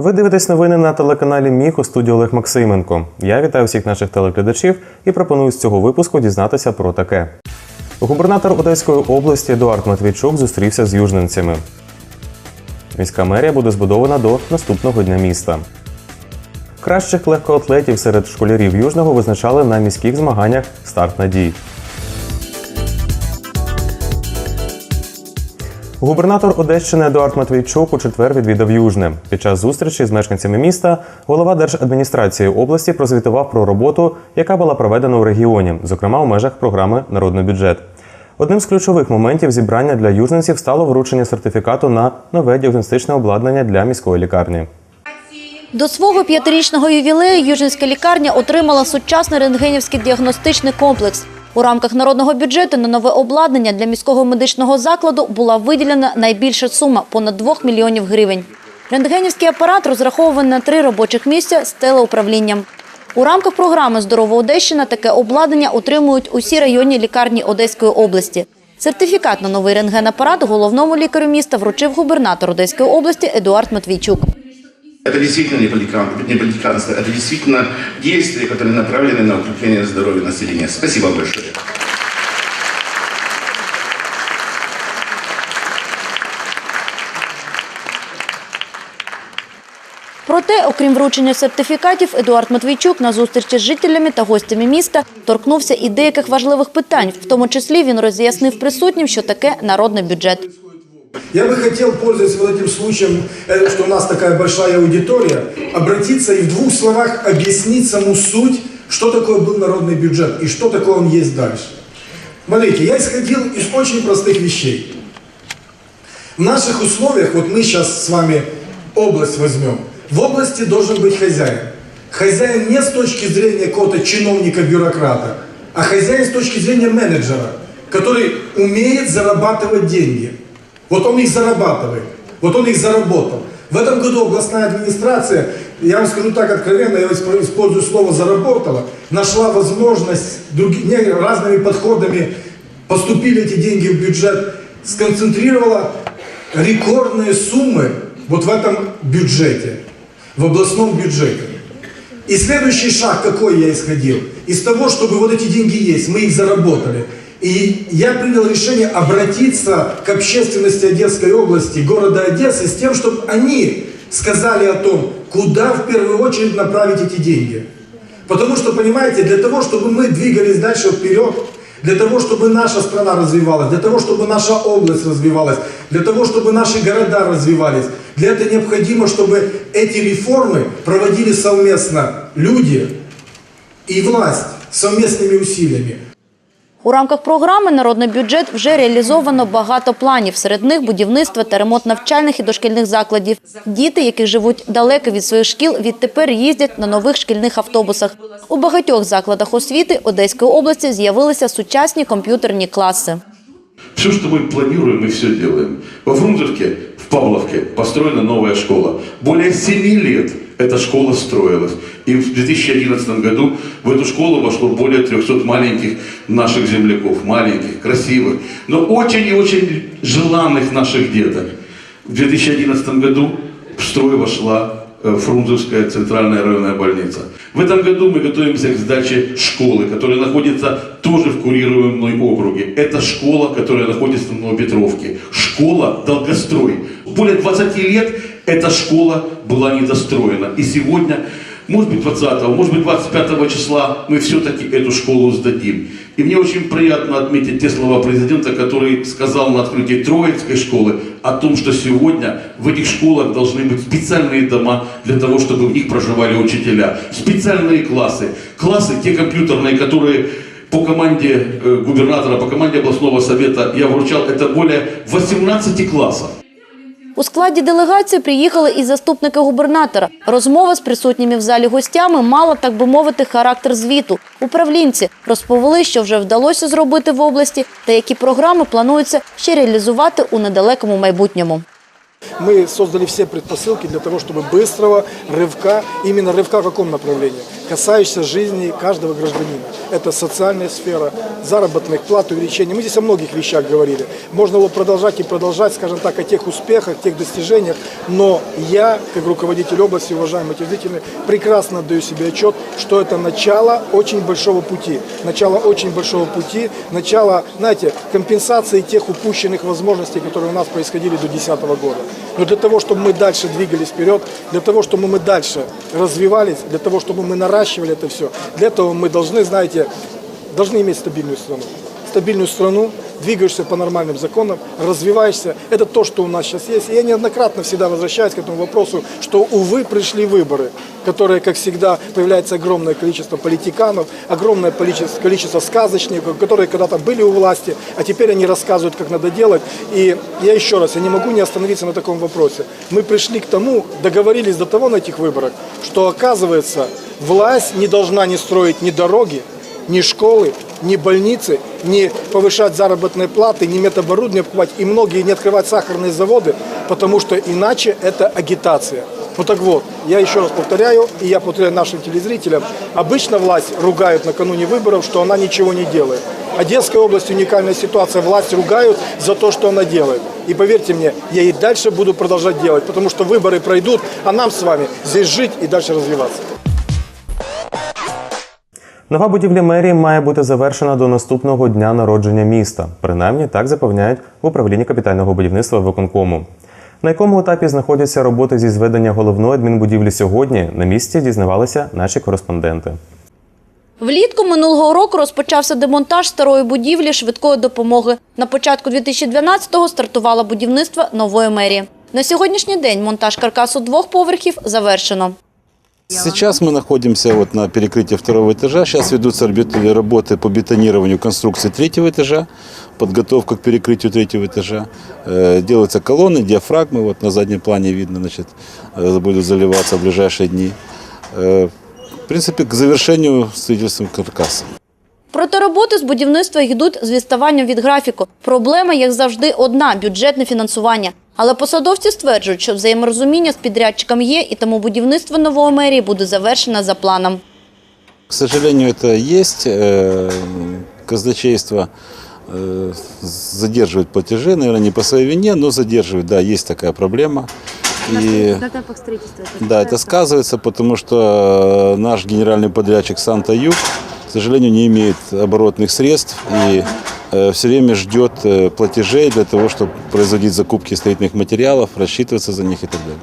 Ви дивитесь новини на телеканалі Міг у студії Олег Максименко. Я вітаю всіх наших телеглядачів і пропоную з цього випуску дізнатися про таке. Губернатор Одеської області Едуард Матвійчук зустрівся з южненцями. Міська мерія буде збудована до наступного дня міста. Кращих легкоатлетів серед школярів Южного визначали на міських змаганнях Старт надій. Губернатор Одещини Едуард Матвійчук у четвер відвідав Южне. Під час зустрічі з мешканцями міста голова держадміністрації області прозвітував про роботу, яка була проведена у регіоні, зокрема у межах програми Народний бюджет. Одним з ключових моментів зібрання для южненців стало вручення сертифікату на нове діагностичне обладнання для міської лікарні. До свого п'ятирічного ювілею Южинська лікарня отримала сучасний рентгенівський діагностичний комплекс. У рамках народного бюджету на нове обладнання для міського медичного закладу була виділена найбільша сума – понад 2 мільйонів гривень. Рентгенівський апарат розрахований на три робочих місця з телеуправлінням. У рамках програми «Здорова Одещина» таке обладнання отримують усі районні лікарні Одеської області. Сертифікат на новий рентгенапарат головному лікарю міста вручив губернатор Одеської області Едуард Матвійчук. Это действительно не политикан- не политиканство, это действительно действия, которые направлены на укрепление здоровья населения. Спасибо большое. Проте, окрім вручення сертифікатів, Едуард Матвійчук на зустрічі з жителями та гостями міста торкнувся і деяких важливих питань. В тому числі він роз'яснив присутнім, що таке народний бюджет. Я бы хотел, пользуясь вот этим случаем, э, что у нас такая большая аудитория, обратиться и в двух словах объяснить саму суть, что такое был народный бюджет и что такое он есть дальше. Смотрите, я исходил из очень простых вещей. В наших условиях, вот мы сейчас с вами область возьмем, в области должен быть хозяин. Хозяин не с точки зрения какого-то чиновника-бюрократа, а хозяин с точки зрения менеджера, который умеет зарабатывать деньги. Вот он их зарабатывает, вот он их заработал. В этом году областная администрация, я вам скажу так откровенно, я исп- использую слово «заработала», нашла возможность други- не, разными подходами, поступили эти деньги в бюджет, сконцентрировала рекордные суммы вот в этом бюджете, в областном бюджете. И следующий шаг, какой я исходил? Из того, чтобы вот эти деньги есть, мы их заработали. И я принял решение обратиться к общественности Одесской области, города Одессы, с тем, чтобы они сказали о том, куда в первую очередь направить эти деньги. Потому что, понимаете, для того, чтобы мы двигались дальше вперед, для того, чтобы наша страна развивалась, для того, чтобы наша область развивалась, для того, чтобы наши города развивались, для этого необходимо, чтобы эти реформы проводили совместно люди и власть совместными усилиями. У рамках програми «Народний бюджет» вже реалізовано багато планів. Серед них будівництво та ремонт навчальних і дошкільних закладів. Діти, які живуть далеко від своїх шкіл, відтепер їздять на нових шкільних автобусах. У багатьох закладах освіти Одеської області з'явилися сучасні комп'ютерні класи. Все, что мы планируем, мы все делаем. Во Фрунзенке, в Павловке построена новая школа. Более семи лет эта школа строилась. И в 2011 году в эту школу вошло более 300 маленьких наших земляков. Маленьких, красивых, но очень и очень желанных наших деток. В 2011 году в строй вошла э, Фрунзенская центральная районная больница. В этом году мы готовимся к сдаче школы, которая находится тоже в курируемой мной округе. Это школа, которая находится в Новопетровке. Школа Долгострой. Более 20 лет эта школа была недостроена. И сегодня, может быть 20, может быть 25 числа, мы все-таки эту школу сдадим. И мне очень приятно отметить те слова президента, который сказал на открытии Троицкой школы о том, что сегодня в этих школах должны быть специальные дома для того, чтобы в них проживали учителя, специальные классы, классы те компьютерные, которые по команде э, губернатора, по команде областного совета я вручал, это более 18 классов. У складі делегації приїхали і заступники губернатора. Розмова з присутніми в залі гостями мала, так би мовити, характер звіту. Управлінці розповіли, що вже вдалося зробити в області та які програми планується ще реалізувати у недалекому майбутньому. Мы создали все предпосылки для того, чтобы быстрого рывка, именно рывка в каком направлении? Касающиеся жизни каждого гражданина. Это социальная сфера, заработных плат, увеличение. Мы здесь о многих вещах говорили. Можно было продолжать и продолжать, скажем так, о тех успехах, тех достижениях, но я, как руководитель области, уважаемые телезрители, прекрасно отдаю себе отчет, что это начало очень большого пути. Начало очень большого пути, начало, знаете, компенсации тех упущенных возможностей, которые у нас происходили до 2010 года. Но для того, чтобы мы дальше двигались вперед, для того, чтобы мы дальше развивались, для того, чтобы мы наращивали это все, для этого мы должны, знаете, должны иметь стабильную страну. Стабильную страну, двигаешься по нормальным законам, развиваешься. Это то, что у нас сейчас есть. И я неоднократно всегда возвращаюсь к этому вопросу, что, увы, пришли выборы, которые, как всегда, появляется огромное количество политиканов, огромное количество, количество сказочников, которые когда-то были у власти, а теперь они рассказывают, как надо делать. И я еще раз, я не могу не остановиться на таком вопросе. Мы пришли к тому, договорились до того на этих выборах, что, оказывается, власть не должна не строить ни дороги, ни школы, ни больницы, не повышать заработные платы, не медоборудование покупать и многие не открывать сахарные заводы, потому что иначе это агитация. Ну так вот, я еще раз повторяю, и я повторяю нашим телезрителям, обычно власть ругают накануне выборов, что она ничего не делает. Одесская область уникальная ситуация, власть ругают за то, что она делает. И поверьте мне, я и дальше буду продолжать делать, потому что выборы пройдут, а нам с вами здесь жить и дальше развиваться. Нова будівля мерії має бути завершена до наступного дня народження міста. Принаймні так запевняють в управлінні капітального будівництва виконкому. На якому етапі знаходяться роботи зі зведення головної адмінбудівлі сьогодні, на місці дізнавалися наші кореспонденти. Влітку минулого року розпочався демонтаж старої будівлі швидкої допомоги. На початку 2012-го стартувало будівництво нової мерії. На сьогоднішній день монтаж каркасу двох поверхів завершено. Сейчас мы находимся вот на перекрытии второго этажа. Сейчас ведутся орбит- работы по бетонированию конструкции третьего этажа, подготовка к перекрытию третьего этажа. Э, Делаются колонны, диафрагмы. Вот на заднем плане видно, значит, э, будут заливаться в ближайшие дни. Э, В принципе, к завершению строительства каркаса. Проте роботи з будівництва йдуть з відставанням від графіку. Проблема, як завжди, одна – бюджетне фінансування. Але посадовці стверджують, що взаєморозуміння з підрядчиком є, і тому будівництво нової мерії буде завершено за планом. К сожалению, это есть. Э, Казначейство э, задерживает платежи, наверное, не по своей вине, но задерживает. Да, есть такая проблема. И, да, это сказывается, потому что наш генеральный подрядчик Санта-Юг, к сожалению, не имеет оборотных средств и все время ждет э, платежей для того, чтобы производить закупки строительных материалов, рассчитываться за них и так далее.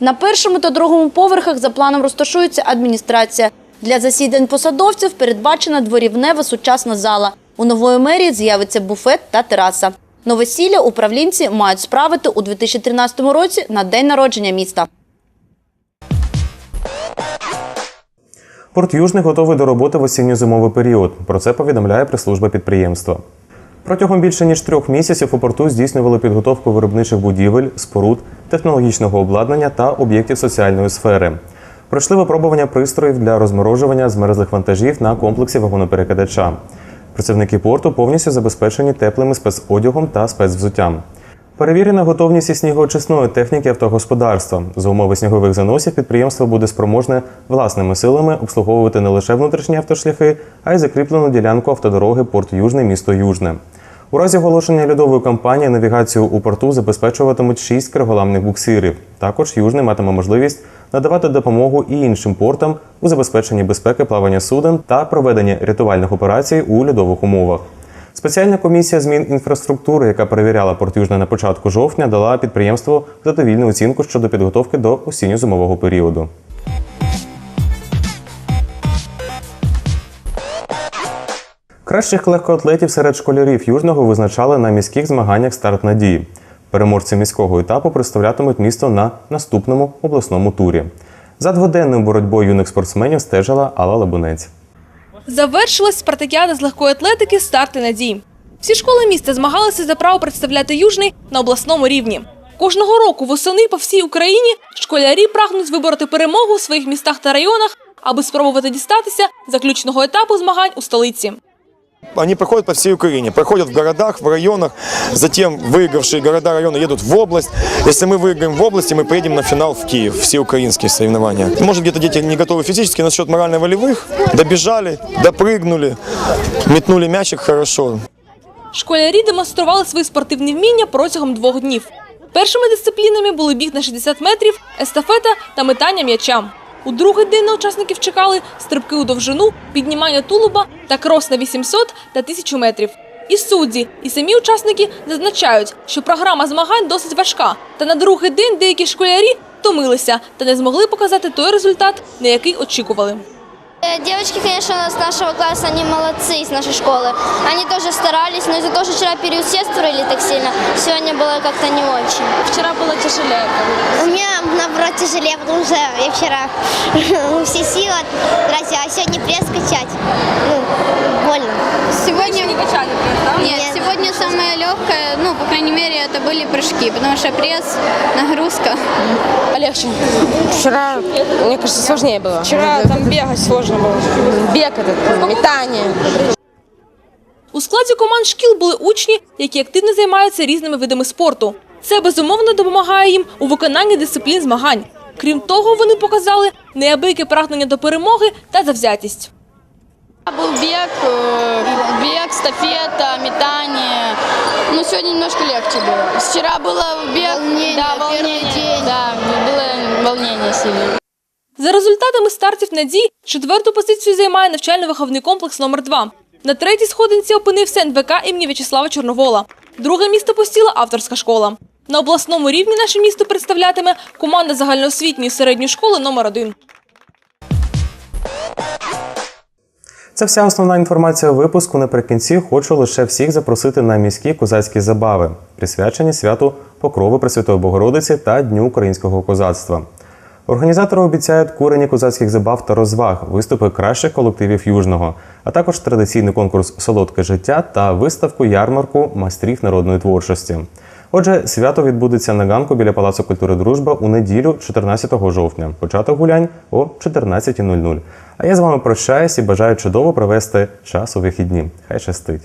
На першому та другому поверхах за планом розташується адміністрація. Для засідань посадовців передбачена дворівнева сучасна зала. У нової мерії з'явиться буфет та тераса. Новосілля управлінці мають справити у 2013 році на день народження міста. Порт Южний готовий до роботи в осінньо-зимовий період. Про це повідомляє прес-служба підприємства. Протягом більше ніж трьох місяців у порту здійснювали підготовку виробничих будівель, споруд, технологічного обладнання та об'єктів соціальної сфери. Пройшли випробування пристроїв для розморожування змерзлих вантажів на комплексі вагоноперекидача. Працівники порту повністю забезпечені теплим спецодягом та спецвзуттям. Перевірена готовність і снігоочисної техніки автогосподарства. За умови снігових заносів підприємство буде спроможне власними силами обслуговувати не лише внутрішні автошляхи, а й закріплену ділянку автодороги Порт Южний місто Южне. У разі оголошення льодової кампанії навігацію у порту забезпечуватимуть шість криголамних буксирів. Також Южний матиме можливість надавати допомогу і іншим портам у забезпеченні безпеки плавання суден та проведенні рятувальних операцій у льодових умовах. Спеціальна комісія змін інфраструктури, яка перевіряла порт Южне на початку жовтня, дала підприємству задовільну оцінку щодо підготовки до осінньо-зимового періоду. Кращих легкоатлетів серед школярів Южного визначали на міських змаганнях старт надії. Переможці міського етапу представлятимуть місто на наступному обласному турі. За дводенною боротьбою юних спортсменів стежила Алла Лабунець. Завершилась спартакіада з легкої атлетики «Старти надій». Всі школи міста змагалися за право представляти Южний на обласному рівні. Кожного року восени по всій Україні школярі прагнуть вибороти перемогу у своїх містах та районах, аби спробувати дістатися заключного етапу змагань у столиці они проходят по всей Украине. Проходят в городах, в районах. Затем выигравшие города, районы едут в область. Если мы выиграем в области, мы поедем на финал в Киев. Все украинские соревнования. Может, где-то дети не готовы физически, но счет морально-волевых. Добежали, допрыгнули, метнули мячик хорошо. Школярі демонстрували свої спортивні вміння протягом двох днів. Першими дисциплінами були біг на 60 метрів, естафета та метання м'яча. У другий день на учасників чекали стрибки у довжину, піднімання тулуба та крос на 800 та 1000 метрів. І судді, і самі учасники зазначають, що програма змагань досить важка. Та на другий день деякі школярі втомилися та не змогли показати той результат, на який очікували. Э, Девочки, конечно, с нашего класса, они молодцы из нашей школы. Они тоже старались, но из-за того, что вчера переусердствовали так сильно, сегодня было как-то не очень. Вчора було тяжелее. У меня, наоборот, тяжелее, потому что я вчера все силы тратила, а сегодня пресс качать. Ну, больно. Сегодня не качали пресс, да? нет, сегодня самое легкое, ну, по крайней мере, это были прыжки, потому что пресс, нагрузка. Легче. Вчера, мне кажется, сложнее было. Вчера там бегать сложно було. Бег этот, метание. У складі команд шкіл були учні, які активно займаються різними видами спорту. Це безумовно допомагає їм у виконанні дисциплін змагань. Крім того, вони показали неабияке прагнення до перемоги та завзятість. Был бег, э, бег, стафета, метание. Ну, сегодня немножко легче было. Вчера было бег, Волнение, да, первый волнение, день. да, было волнение сильное. За результатами стартів надій четверту позицію займає навчально-виховний комплекс номер 2 На третій сходинці опинився НВК імені В'ячеслава Чорновола. Друге місце посіла авторська школа. На обласному рівні наше місто представлятиме команда загальноосвітньої середньої школи номер 1 Це вся основна інформація випуску. Наприкінці хочу лише всіх запросити на міські козацькі забави, присвячені святу Покрови Пресвятої Богородиці та Дню українського козацтва. Організатори обіцяють курені козацьких забав та розваг, виступи кращих колективів Южного, а також традиційний конкурс Солодке життя та виставку ярмарку майстрів народної творчості. Отже, свято відбудеться на ганку біля Палацу культури Дружба у неділю, 14 жовтня. Початок гулянь о 14.00. А я з вами прощаюсь і бажаю чудово провести час у вихідні. Хай щастить!